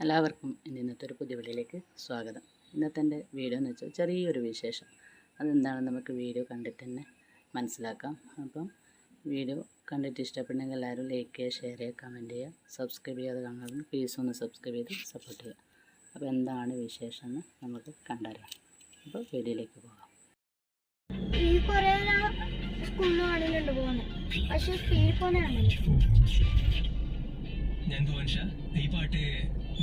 എല്ലാവർക്കും എന്റെ ഇന്നത്തെ ഒരു പുതിയ വീഡിയോയിലേക്ക് സ്വാഗതം. ഇന്നത്തെ എന്റെ വീഡിയോ എന്ന് വെച്ചാൽ ചെറിയൊരു വിശേഷം. അതെന്താണെന്ന് നമുക്ക് വീഡിയോ കണ്ടിട്ട് തന്നെ മനസ്സിലാക്കാം. അപ്പം വീഡിയോ കണ്ടിട്ട് ഇഷ്ടപ്പെടുന്നെങ്കിൽ എല്ലാവരും ലൈക്ക് ചെയ്യുക ഷെയർ ചെയ്യുക കമന്റ് ചെയ്യുക സബ്സ്ക്രൈബ് ചെയ്യാതെ കാണുന്നത് പ്ലീസ് ഒന്ന് സബ്സ്ക്രൈബ് ചെയ്ത് സപ്പോർട്ട് ചെയ്യുക. അപ്പോൾ എന്താണ് വിശേഷം എന്ന് നമുക്ക് കണ്ടറിയാം. അപ്പോൾ വീഡിയോയിലേക്ക് പോകാം. ഈ സ്കൂളിൽ പോകുന്നത് പക്ഷേ സ്പീഡ് പോകുന്ന ഞാൻ ഭുവൻഷ ഈ പാട്ട്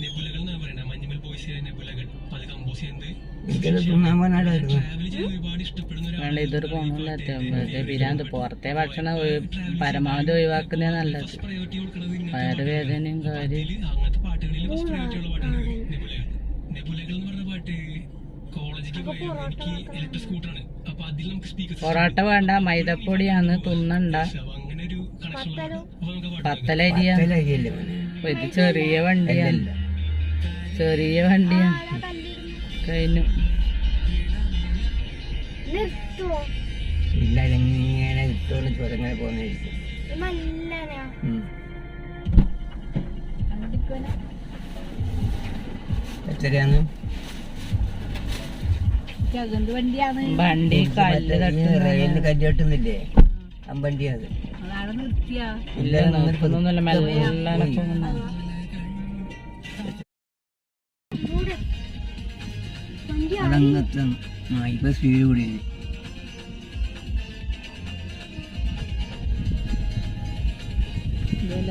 നെബുലകൾ എന്നാണ് പറയുന്നത് മഞ്ഞുമൽ ബോയ്സിലെ നെബുലകൾ അപ്പൊ അത് കമ്പോസ് ചെയ്യുന്നത്. ഇതൊരു പിരാന്ത് പുറത്തെ ഭക്ഷണം പരമാവധി ഒഴിവാക്കുന്നേ നല്ലത്. വയറുവേദനയും കാര്യം. അങ്ങനത്തെ പാട്ടുകളിൽ ഫസ്റ്റ് പ്രയോറിറ്റി ഉള്ള പാട്ടാണ് നെബുലകൾ നെബുലകൾ എന്ന് പറഞ്ഞ പാട്ട് കോളേജിലേക്ക് പോയി എനിക്ക് ഇലക്ട്രിക് സ്കൂട്ടറാണ് അപ്പൊ അതിൽ നമുക്ക് സ്പീക്കർ പൊറോട്ട വേണ്ട മൈദപ്പൊടിയാണ് തിന്നണ്ട. പത്തലരിയാണ് പത്തലരിയ ഇത് ചെറിയ വണ്ടിയാണ്. ചെറിയ വണ്ടിയാണ്. കഴിഞ്ഞു. ഇല്ല ഇങ്ങനെ ഇട്ടോണ്ട് ചുരങ്ങനെ പോകുന്നതായിരിക്കും ഇത് മല്ലനാ എത്രയാന്ന് വണ്ടി കല്ല് റെയിലിന് കല്ല് കെട്ടുന്നില്ലേ അമ്പണ്ടി അത്. ഇല്ല നിർത്തുന്നൊന്നുമില്ല മെല്ലെ അതങ്ങത്തെ ഇപ്പൊ സ്പീഡ് കൂടി. ഇതിൽ